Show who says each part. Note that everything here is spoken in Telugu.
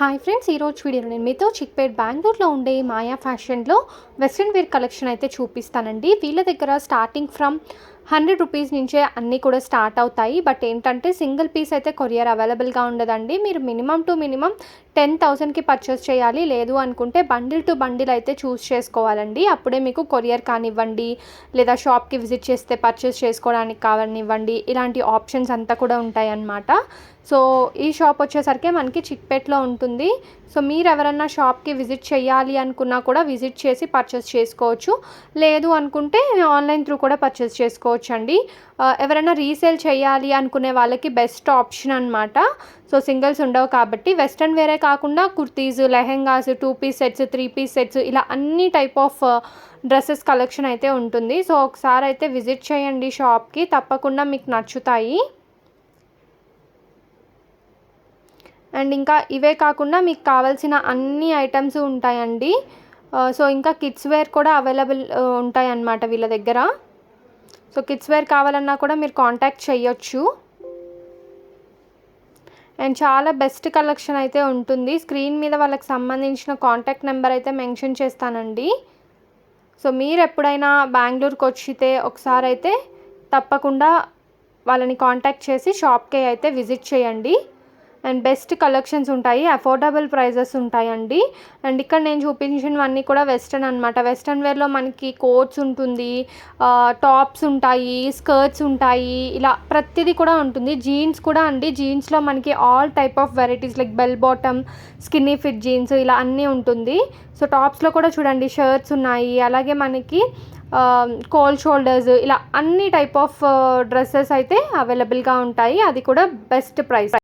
Speaker 1: హాయ్ ఫ్రెండ్స్ ఈరోజు వీడియోలో నేను మీతో చిక్పేట్ బెంగళూరులో ఉండే మాయా ఫ్యాషన్లో వెస్ట్రన్ వేర్ కలెక్షన్ అయితే చూపిస్తానండి. వీళ్ళ దగ్గర స్టార్టింగ్ ఫ్రమ్ హండ్రెడ్ రూపీస్ నుంచే అన్నీ కూడా స్టార్ట్ అవుతాయి. బట్ ఏంటంటే సింగిల్ పీస్ అయితే కొరియర్ అవైలబుల్గా ఉండదండి. మీరు మినిమం టు మినిమం టెన్ థౌసండ్కి పర్చేస్ చేయాలి. లేదు అనుకుంటే బండిల్ టు బండిల్ అయితే చూస్ చేసుకోవాలండి. అప్పుడే మీకు కొరియర్ కానివ్వండి లేదా షాప్కి విజిట్ చేస్తే పర్చేస్ చేసుకోవడానికి కావనివ్వండి ఇలాంటి ఆప్షన్స్ అంతా కూడా ఉంటాయి అన్నమాట సో ఈ షాప్ వచ్చేసరికి మనకి చిక్పేట్లో ఉంటుంది. సో మీరు ఎవరన్నా షాప్కి విజిట్ చేయాలి అనుకున్నా కూడా విజిట్ చేసి పర్చేస్ చేసుకోవచ్చు. లేదు అనుకుంటే ఆన్లైన్ త్రూ కూడా పర్చేస్ చేసుకోవచ్చు. చేసుకోవచ్చండి ఎవరైనా రీసేల్ చేయాలి అనుకునే వాళ్ళకి బెస్ట్ ఆప్షన్ అనమాట సో సింగిల్స్ ఉండవు కాబట్టి వెస్ట్రన్ వేరే కాకుండా kurtis lehengas two piece sets three piece sets ఇలా అన్ని టైప్ ఆఫ్ డ్రెస్సెస్ కలెక్షన్ అయితే ఉంటుంది. సో ఒకసారి అయితే విజిట్ చేయండి షాప్కి. తప్పకుండా మీకు నచ్చుతాయి. అండ్ ఇంకా ఇవే కాకుండా మీకు కావాల్సిన అన్ని ఐటమ్స్ ఉంటాయండి. సో ఇంకా కిడ్స్ వేర్ కూడా అవైలబుల్ ఉంటాయన్నమాట వీళ్ళ దగ్గర. సో కిడ్స్ వేర్ కావాలన్నా కూడా మీరు కాంటాక్ట్ చేయొచ్చు. అండ్ చాలా బెస్ట్ కలెక్షన్ అయితే ఉంటుంది. స్క్రీన్ మీద వాళ్ళకి సంబంధించిన కాంటాక్ట్ నెంబర్ అయితే మెన్షన్ చేస్తానండి. సో మీరు ఎప్పుడైనా బెంగళూరుకి వచ్చితే ఒకసారి అయితే తప్పకుండా వాళ్ళని కాంటాక్ట్ చేసి షాప్కి అయితే విజిట్ చేయండి. అండ్ బెస్ట్ కలెక్షన్స్ ఉంటాయి అఫోర్డబుల్ ప్రైజెస్ ఉంటాయండి. అండ్ ఇక్కడ నేను చూపించినవన్నీ కూడా వెస్ట్రన్ అనమాట వెస్ట్రన్ వేర్లో మనకి కోట్స్ ఉంటుంది టాప్స్ ఉంటాయి స్కర్ట్స్ ఉంటాయి ఇలా ప్రతిదీ కూడా ఉంటుంది. జీన్స్ కూడా అండి జీన్స్లో మనకి all type of varieties like bell bottom skinny fit jeans ఇలా అన్నీ ఉంటుంది. సో టాప్స్లో కూడా చూడండి షర్ట్స్ ఉన్నాయి. అలాగే మనకి కోల్డ్ షోల్డర్స్ ఇలా అన్ని టైప్ ఆఫ్ డ్రెస్సెస్ అయితే అవైలబుల్గా ఉంటాయి. అది కూడా బెస్ట్ ప్రైస్.